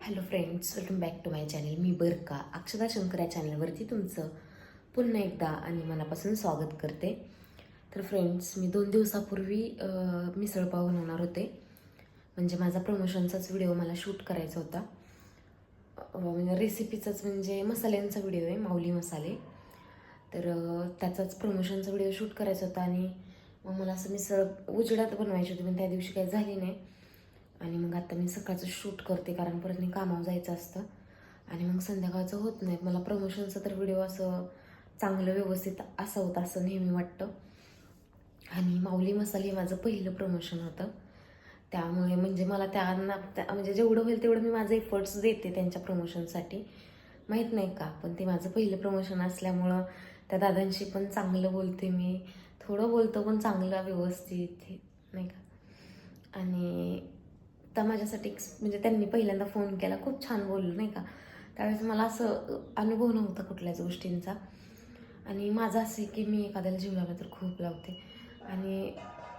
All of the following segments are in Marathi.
Hello friends welcome back to my channel मी बरका. अक्षदा शंकर या चॅनलवरती तुमचं पुन्हा एकदा आणि मनापासून स्वागत करते. तर फ्रेंड्स मी दोन दिवसापूर्वी मिसळपाव बनवणार होते. म्हणजे माझा प्रमोशनचाच व्हिडिओ मला शूट करायचा होता. म्हणजे रेसिपीचाच म्हणजे मसाल्यांचा व्हिडिओ आहे माऊली मसाले. तर त्याचाच प्रमोशनचा व्हिडिओ शूट करायचा होता आणि मग मला असं मिसळ उजेडात बनवायची होती पण त्या दिवशी काही झाली नाही. आणि मग आता मी सकाळचं शूट करते कारण परत मी कामावर जायचं असतं. आणि मग संध्याकाळचं होत नाही. मला प्रमोशनचं तर व्हिडिओ असं चांगलं व्यवस्थित असावं असं नेहमी वाटतं. आणि माऊली मसाले हे माझं पहिलं प्रमोशन होतं. त्यामुळे म्हणजे मला त्यांना त्या म्हणजे जेवढं होईल तेवढं मी माझे एफर्ट्स देते त्यांच्या प्रमोशनसाठी माहीत नाही का? पण ते माझं पहिलं प्रमोशन असल्यामुळं त्या दादांशी पण चांगलं बोलते मी. थोडं बोलतो पण चांगलं व्यवस्थित नाही का? आणि त्या माझ्यासाठी म्हणजे त्यांनी पहिल्यांदा फोन केला. खूप छान बोललो नाही का? त्यावेळेस मला असं अनुभव नव्हता कुठल्याच गोष्टींचा. आणि माझं असं आहे की मी एखाद्याला जीव लावला तर खूप लावते. आणि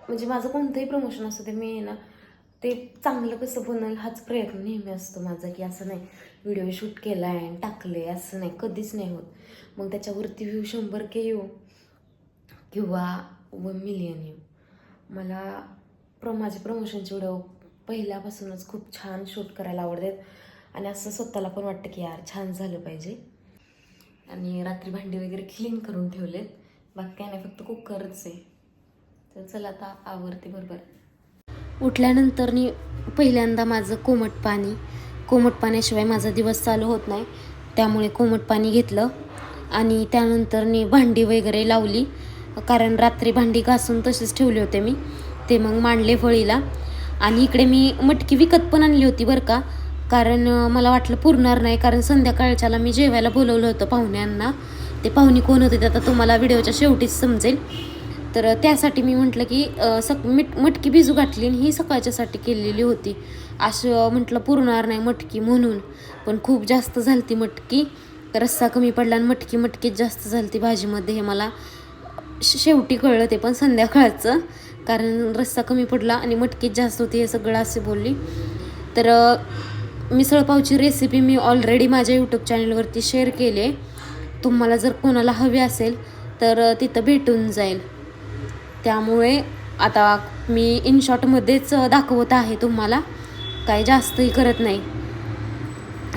म्हणजे माझं कोणतंही प्रमोशन असतं ते मी आहे ना ते चांगलं कसं बनल हाच प्रयत्न नेहमी असतो माझा की असं नाही व्हिडिओ शूट केला आहे आणि टाकले असं नाही कधीच नाही होत. मग त्याच्यावरती व्ह्यू शंभर के येऊ किंवा वन मिलियन येऊ. मला प्र माझे प्रमोशनचे व्हिडिओ पहिल्यापासूनच खूप छान शूट करायला आवडतात आणि असं स्वतःला पण वाटतं की यार छान झालं पाहिजे. आणि रात्री भांडी वगैरे क्लीन करून ठेवलेत. बाकी काय नाही फक्त कुकरच आहे. तर चला आता आवडते बरोबर. उठल्यानंतर मी पहिल्यांदा माझं कोमट पाणी कोमट पाण्याशिवाय माझा दिवस चालू होत नाही. त्यामुळे कोमट पाणी घेतलं. आणि त्यानंतर मी भांडी वगैरे लावली. कारण रात्री भांडी घासून तसेच ठेवले होते मी. ते मग मांडले फळीला. आणि इकडे मी मटकी विकत पण आणली होती बरं का. कारण मला वाटलं पुरणार नाही कारण संध्याकाळच्याला मी जेवायला बोलवलं होतं पाहुण्यांना ते पाहुणे कोण होते ते आता तुम्हाला व्हिडिओच्या शेवटीच समजेल. तर त्यासाठी मी म्हटलं की सक मिट मटकी भिजू घातली आणि ही सकाळच्यासाठी केलेली होती. असं म्हटलं पुरणार नाही मटकी म्हणून. पण खूप जास्त झाली ती मटकी. रस्सा कमी पडला आणि मटकी मटकीच जास्त झाली ती भाजीमध्ये हे मला. श- शेवटी कळलं ते पण संध्याकाळचं. कारण रस्सा कमी पडला आणि मटकीच जास्त होती हे सगळं असे बोलली. तर मिसळपावची रेसिपी मी ऑलरेडी माझ्या यूट्यूब चॅनलवरती शेअर केले. तुम्हाला जर कोणाला हवी असेल तर तिथं भेटून जाईल. त्यामुळे आता मी इन शॉर्टमध्येच दाखवत आहे तुम्हाला. काही जास्तही करत नाही.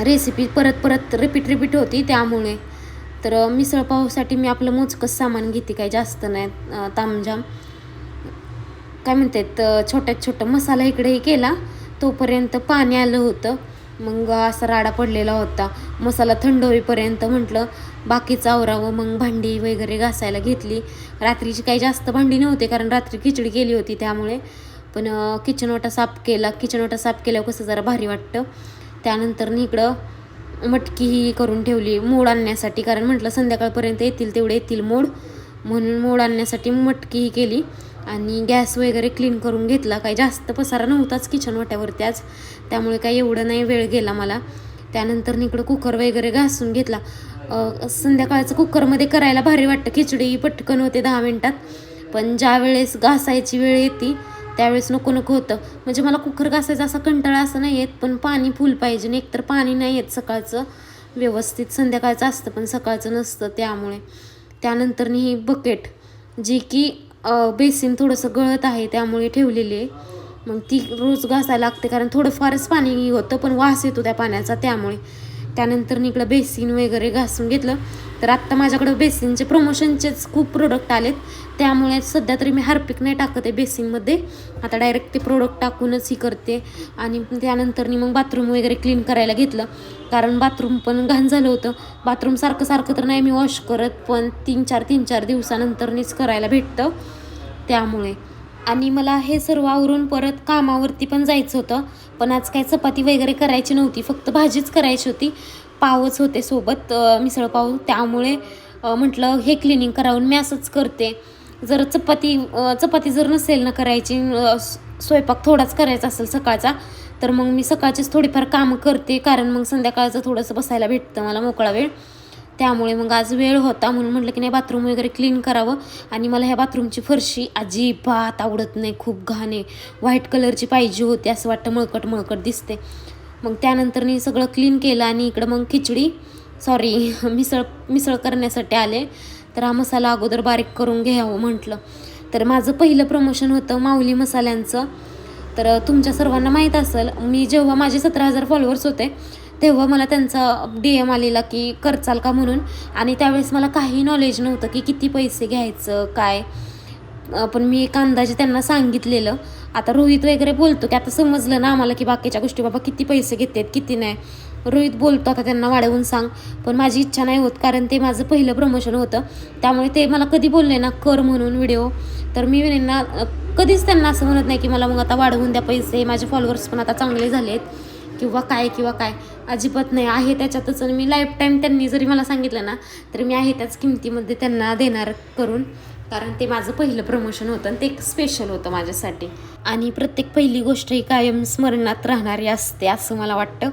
रेसिपी परत परत रिपीट रिपीट होती त्यामुळे. तर मिसळपावसाठी मी आपलं मोजकंच सामान घेते काही जास्त नाही तामजाम तामझाम. काय म्हणतात छोट्यात छोटा मसाला इकडेही केला तोपर्यंत पाणी आलं होतं. मग असा राडा पडलेला होता. मसाला थंड होईपर्यंत म्हटलं बाकीचं आवरावं. मग भांडी वगैरे घासायला घेतली. रात्रीची काही जास्त भांडी नव्हती कारण रात्री खिचडी केली होती त्यामुळे. पण किचन ओटा साफ केला. किचन ओटा साफ केल्यावर कसं जरा भारी वाटतं. त्यानंतर इकडं मटकी ही करून ठेवली. मोड आणण्यासाठी कारण म्हटलं संध्याकाळपर्यंत येतील तेवढे येतील मोड. म्हणून मोड आणण्यासाठी मटकी ही केली. आणि गॅस वगैरे क्लीन करून घेतला. काही जास्त पसारा नव्हताच किचन वाट्यावरती आज. त्यामुळे काही एवढं नाही वेळ गेला मला. त्यानंतर इकडं कुकर वगैरे घासून घेतला. संध्याकाळचं कुकरमध्ये करायला भारी वाटतं. खिचडी पटकन होते दहा मिनटात. पण ज्या वेळेस घासायची वेळ येते त्यावेळेस नको नको होतं. म्हणजे मला कुकर घासायचा असा कंटाळा असं नाही येत पण पाणी फुल पाहिजे. एकतर पाणी नाही येत सकाळचं. व्यवस्थित संध्याकाळचं असतं पण सकाळचं नसतं त्यामुळे. त्यानंतर ही बकेट जी की बेसिन थोडंसं गळत आहे त्यामुळे ठेवलेली आहे. मग ती रोज घासायला लागते कारण थोडंफारच पाणी होतं पण वास येतो त्या पाण्याचा त्यामुळे. त्यानंतर इकडं बेसिन वगैरे घासून घेतलं. तर आत्ता माझ्याकडं बेसिनचे प्रमोशनचेच खूप प्रोडक्ट आलेत. त्यामुळे सध्या तरी मी हार्पिक नाही टाकत आहे बेसिनमध्ये. आता डायरेक्ट ते प्रोडक्ट टाकूनच ही करते. आणि त्यानंतर मग बाथरूम वगैरे क्लीन करायला घेतलं. कारण बाथरूम पण घाण झालं होतं. बाथरूम सारखं सारखं तर नाही मी वॉश करत पण तीन चार तीन चार दिवसानंतरनीच करायला भेटतं. त्यामुळे. आणि मला हे सर्व आवरून परत कामावरती पण जायचं होतं. पण आज काय चपाती वगैरे करायची नव्हती. फक्त भाजीच करायची होती. पावच होते सोबत मिसळपाव मिसळ त्यामुळे म्हटलं हे क्लिनिंग करावून मी असंच करते. जर चपाती चपाती जर नसेल ना करायची स्वयंपाक थोडाच करायचा असेल सकाळचा तर मग मी सकाळचीच थोडीफार कामं करते. कारण मग संध्याकाळचं थोडंसं बसायला भेटतं मला मोकळा वेळ. त्यामुळे मग आज वेळ होता म्हणून म्हटलं की नाही बाथरूम वगैरे क्लीन करावं. आणि मला ह्या बाथरूमची फरशी अजिबात आवडत नाही. खूप घाण आहे. व्हाईट कलरची पाहिजे होती असं वाटतं मळकट मळकट दिसते. मग त्यानंतर मी सगळं क्लीन केलं आणि इकडं मग खिचडी सॉरी मिसळ मिसळ करण्यासाठी आले. तर हा मसाला अगोदर बारीक करून घ्यावं म्हटलं. तर माझं पहिलं प्रमोशन होतं माऊली मसाल्यांचं. तर तुमच्या सर्वांना माहीत असेल मी जेव्हा माझे सतरा हजार फॉलोअर्स होते तेव्हा मला त्यांचा डी एम आलेला की करचाल का? म्हणून. आणि त्यावेळेस मला काही नॉलेज नव्हतं की किती पैसे घ्यायचं काय. पण मी एक अंदाजे त्यांना सांगितलेलं. आता रोहित वगैरे बोलतो की आता समजलं ना आम्हाला की बाकीच्या गोष्टी बाबा किती पैसे घेतात किती नाही. रोहित बोलतो आता त्यांना वाढवून सांग. पण माझी इच्छा नाही होत कारण ते माझं पहिलं प्रमोशन होतं. त्यामुळे ते मला कधी बोलले ना कर म्हणून व्हिडिओ तर मी त्यांना कधीच त्यांना असं म्हणत नाही की मला मग आता वाढवून द्या पैसे. माझे फॉलोअर्स पण आता चांगले झालेत. किंवा काय किंवा काय. अजिबात नाही. आहे त्याच्यातच आणि मी लाईफ टाईम त्यांनी जरी मला सांगितलं ना तरी मी आहे त्याच किमतीमध्ये त्यांना देणार करून. कारण ते माझं पहिलं प्रमोशन होतं आणि ते एक स्पेशल होतं माझ्यासाठी. आणि प्रत्येक पहिली गोष्ट ही कायम स्मरणात राहणारी असते असं मला वाटतं.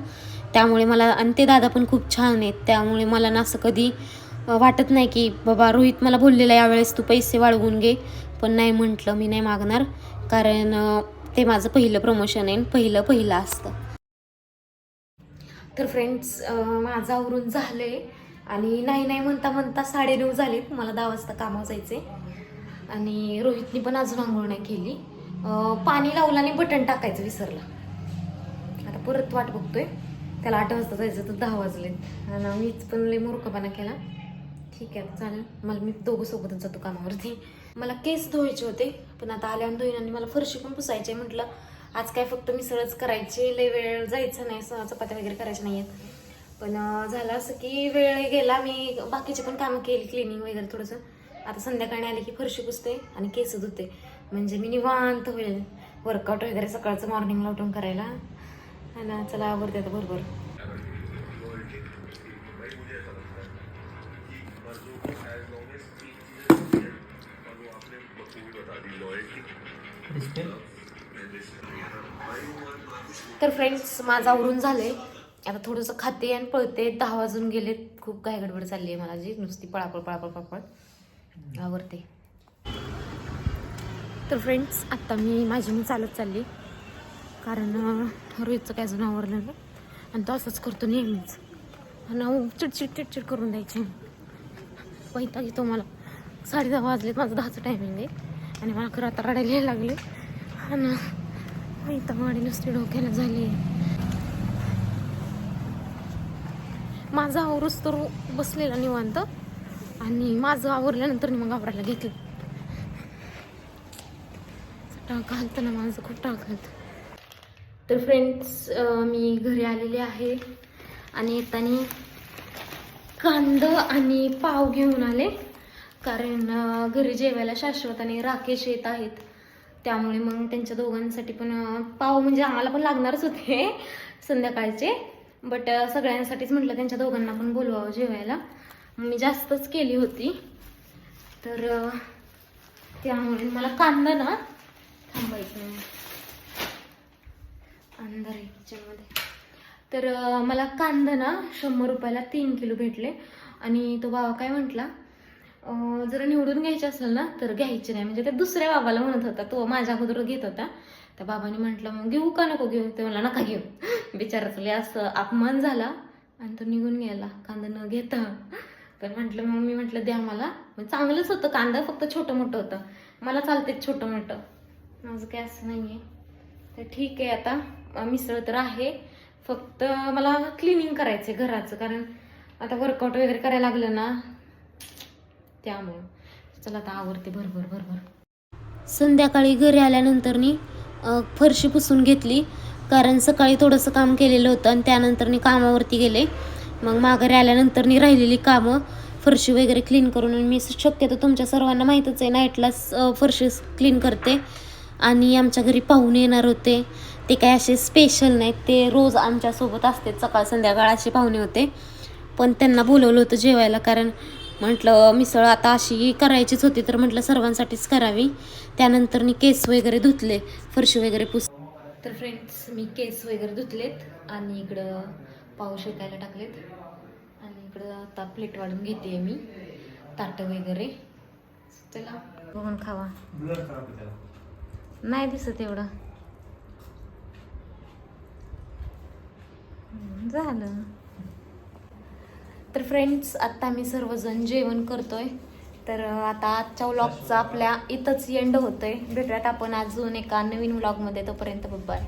त्यामुळे मला आणि ते दादा पण खूप छान आहेत. त्यामुळे मला ना असं कधी वाटत नाही की बाबा रोहित मला बोललेला यावेळेस तू पैसे वाढवून घे. पण नाही म्हटलं मी नाही मागणार. कारण ते माझं पहिलं प्रमोशन आहे आणि पहिलं पहिलं असतं. तर फ्रेंड्स माझं आवरून झालं आहे आणि नाही नाही म्हणता म्हणता साडेनऊ झालेत. मला दहा वाजता कामावर जायचे आणि रोहितनी पण अजून आंघोळ नाही केली. पाणी लावलं आणि बटन टाकायचं विसरला. आता परत वाट बघतोय. त्याला आठ वाजता जायचं तर दहा वाजलेत. आणि मीच पण लय मूर्खपणा केला. ठीक आहे चालेल. मला मी दोघं सोबतच जातो कामावरती. मला केस धुवायचे होते पण आता आल्यावर धुईन आणि मला फरशी पण पुसायची आहे. म्हटलं आज काय फक्त मिसळच करायची. लय वेळ जायचं नाही स- चपात्या वगैरे करायच्या नाही आहेत पण झालं असं की वेळ गेला मी बाकीचे पण कामं केली क्लिनिंग वगैरे थोडंसं. आता संध्याकाळी आले की फरशी पुसते आणि केस धुते. म्हणजे मी निवांत होईल. वर्कआउट वगैरे सकाळचं मॉर्निंगला उठून करायला. आणि चला आवडते आता बरोबर तर फ्रेंड्स माझं आवरून झालंय. आता थोडंसं खाते आणि पळते. दहा वाजून गेले खूप काय गडबड चालली आहे मला जी नुसती पळापळ पळापळ पळापळ. आवडते तर फ्रेंड्स आत्ता मी माझी मी चालत चालली कारण रोहितचं काय अजून आवरलं नाही. आणि तो असंच करतो नेहमीच. आणि चिडचिड चिडचिड करून द्यायची. पैता घेतो मला. साडे दहा वाजलेत. माझं दहाचं टायमिंग आहे. आणि मला खरं आता रडायला यायला लागले आणि वैताग माडी नुसती डोक्याला झाली आहे माझं आवरूच तर बसलेला निवांत. आणि माझं आवरल्यानंतर मी मग आवरायला घेतलं टाक घालतं ना माझं खूप टाक घालतं. तर फ्रेंड्स मी घरी आलेले आहे. आणि येताना कांदं आणि पाव घेऊन आले. कारण घरी जेवायला शाश्वत आणि राकेश येत आहेत. त्यामुळे मग त्यांच्या दोघांसाठी पण पाव म्हणजे आम्हाला पण लागणारच होते संध्याकाळचे. बट सगळ्यांसाठीच म्हटलं त्यांच्या दोघांना पण बोलवावं जेवायला. मी जास्तच केली होती. तर त्यामुळे मला कांदा ना थांबायचं अंधार आहे किचनमध्ये तर मला कांदा ना शंभर रुपयाला तीन किलो भेटले. आणि तो बाबा काय म्हटला जर निवडून घ्यायचे असेल ना तर घ्यायचे नाही. म्हणजे ते दुसऱ्या बाबाला म्हणत होता तो माझ्या अगोदर घेत होता. त्या बाबाने म्हटलं मग घेऊ का नको घेऊ? ते मला नका घेऊ. बिचाराचं लय असं अपमान झाला आणि तो निघून गेला कांदा न घेता. पण म्हटलं मग मी म्हटलं द्या मला. मग चांगलंच होतं कांदा फक्त छोटं मोठं होतं. मला चालते छोटं मोठं. माझं काय असं नाही आहे तर ठीक आहे आता मिसळ तर आहे. फक्त मला क्लिनिंग करायचं आहे घराचं कारण आता वर्कआउट वगैरे करायला लागलं ना त्यामुळं. चला आता आवडते भरभर भरभर. संध्याकाळी घरी आल्यानंतरनी फरशी पुसून घेतली. कारण सकाळी थोडंसं काम केलेलं होतं आणि त्यानंतर मी कामावरती गेले. मग माघारी आल्यानंतरनी राहिलेली कामं फरशी वगैरे क्लीन करून मी शक्यतो तुमच्या सर्वांना माहीतच आहे नाईटलाच फरशी क्लीन करते. आणि आमच्या घरी पाहुणे येणार होते. ते काय असे स्पेशल नाहीत. ते रोज आमच्यासोबत असते सकाळ संध्याकाळ असे पाहुणे होते. पण त्यांना बोलवलं होतं जेवायला. कारण म्हटलं मिसळ आता अशी करायचीच होती तर म्हटलं सर्वांसाठीच करावी. त्यानंतर मी केस वगैरे धुतले फरशी वगैरे पुस तर फ्रेंड्स मी केस वगैरे धुतलेत आणि इकडं पाव शेकायला टाकलेत. आणि इकडं आता प्लेट वाढून घेते मी ताटं वगैरे. चला. बघून खावा. नाही दिसत एवढं. झालं. तर फ्रेंड्स आत्ता मी सर्वजण जेवण करतोय. तर आता आजच्या व्लॉगचा आपल्या इथंच एंड होतोय. भेटूयात आपण अजून एका नवीन व्लॉगमध्ये तोपर्यंत बाय